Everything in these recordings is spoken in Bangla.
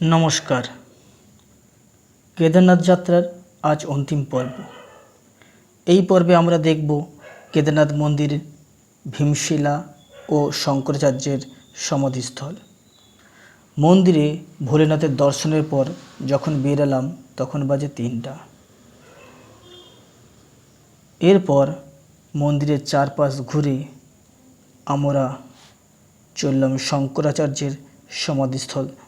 নমস্কার। কেদারনাথ যাত্রার আজ অন্তিম পর্ব। এই পর্বে আমরা দেখব কেদারনাথ মন্দির ভীমশিলা ও শঙ্করাচার্যের সমাধিস্থল। মন্দিরে ভোলেনাথের দর্শনের পর যখন বেরালাম, তখন বাজে তিনটা। এরপর মন্দিরের চারপাশ ঘুরে আমরা চললাম শঙ্করাচার্যের সমাধিস্থল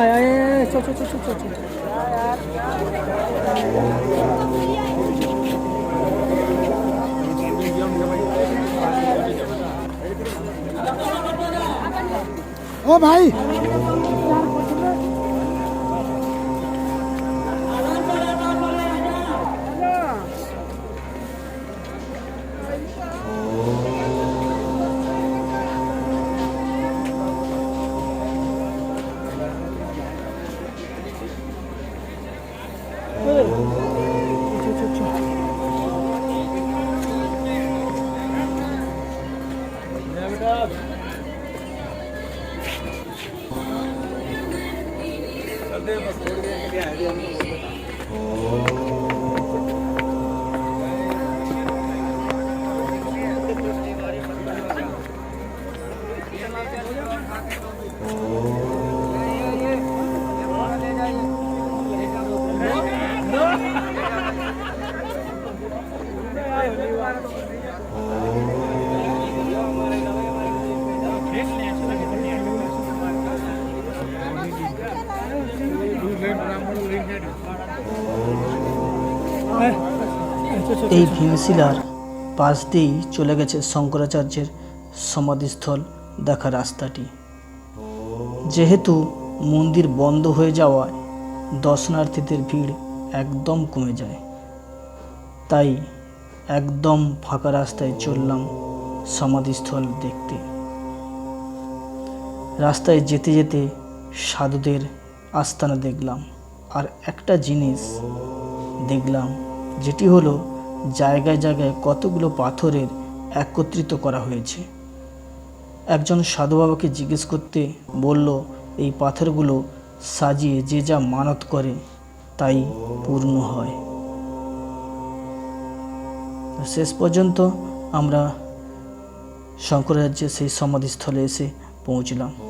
আয় আয় চো চো চো চো চো চো ও ভাই। 哦. এই ভীমশিলার পাশ দিয়েই চলে গেছে শঙ্করাচার্যের সমাধিস্থল দেখা রাস্তাটি। যেহেতু মন্দির বন্ধ হয়ে যাওয়ায় দর্শনার্থীদের ভিড় একদম কমে যায়, তাই একদম ফাঁকা রাস্তায় চললাম সমাধিস্থল দেখতে। রাস্তায় যেতে যেতে সাধুদের আস্তানা দেখলাম আর একটা জিনিস দেখলাম, যেটি হলো জায়গায় জায়গায় কতগুলো পাথরের একত্রিত করা হয়েছে। একজন সাধু বাবাকে জিজ্ঞেস করতে বলল, এই পাথরগুলো সাজিয়ে যে যা মানত করে, তাই পূর্ণ হয়। শেষ পর্যন্ত আমরা শঙ্করাচার্যের সেই সমাধিস্থলে এসে পৌঁছলাম।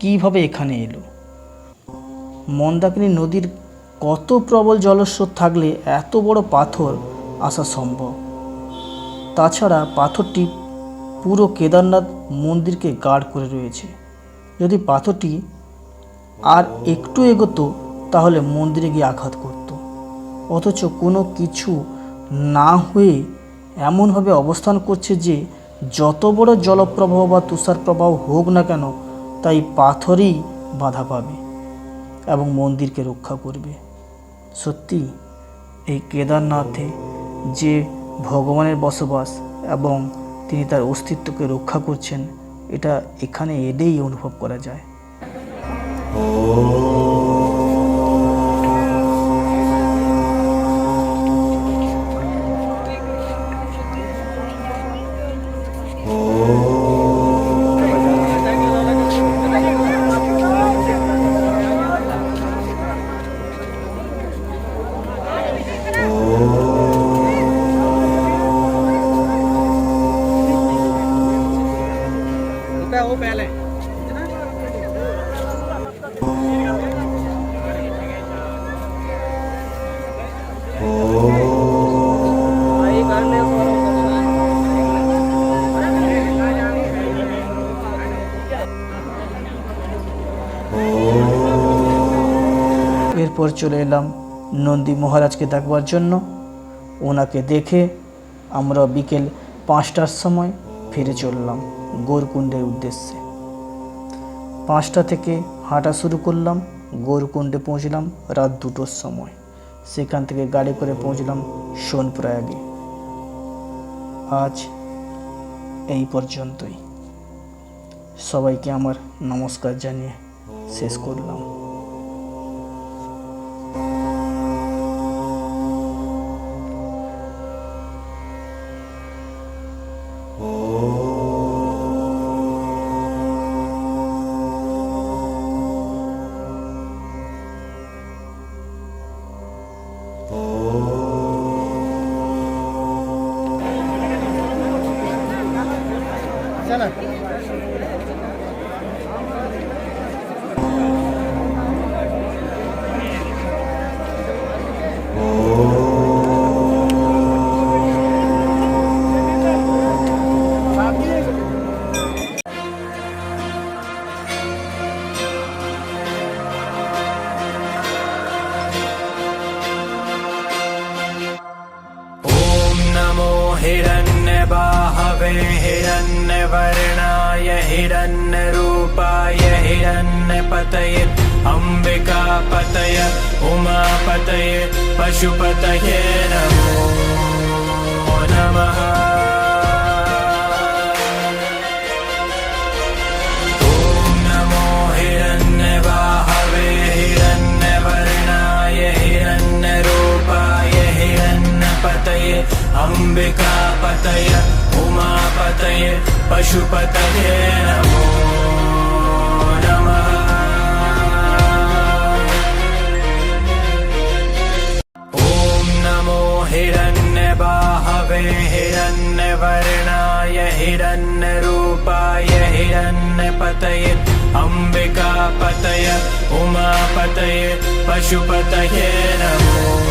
কীভাবে এখানে এলো? মন্দাকিনী নদীর কত প্রবল জলস্রোত থাকলে এত বড় পাথর আসা সম্ভব? তাছাড়া পাথরটি পুরো কেদারনাথ মন্দিরকে গাঢ় করে রয়েছে। যদি পাথরটি আর একটু এগোতো, তাহলে মন্দিরে গিয়ে আঘাত করত। অথচ কোনো কিছু না হয়ে এমনভাবে অবস্থান করছে যে, যত বড় জলপ্রবাহ বা তুষার প্রবাহ হোক না কেন তাই পাথরই বাধা পাবে এবং মন্দিরকে রক্ষা করবে। সত্যি এই কেদারনাথে যে ভগবানের বসবাস এবং তিনি তার অস্তিত্বকে রক্ষা করছেন, এটা এখানে এলেই অনুভব করা যায়। था वो पहले। এরপর চলে এলাম নন্দী মহারাজকে দেখবার জন্য। ওনাকে দেখে আমরা বিকেল পাঁচটার সময় ফিরে চললাম গৌরকুণ্ডের উদ্দেশ্যে। পাঁচটা থেকে হাঁটা শুরু করলাম, গৌরকুণ্ডে পৌঁছলাম রাত দুটোর সময়। সেখান থেকে গাড়ি করে পৌঁছলাম সোনপ্রয়াগে। আজ এই পর্যন্তই। সবাইকে আমার নমস্কার জানিয়ে শেষ করলাম। हिरण्यवर्णाय हिरण्यरूपाय हिरण्यपतये अम्बिकापतय उमापतये पशुपतये नमो नमः पशुपतये नमो नमः। ॐ नमो हिरण्यबाहवे हिरण्यवर्णाय हिरण्यरूपाय हिरण्यपतये अम्बिकापतय उमापतये पशुपतये नमो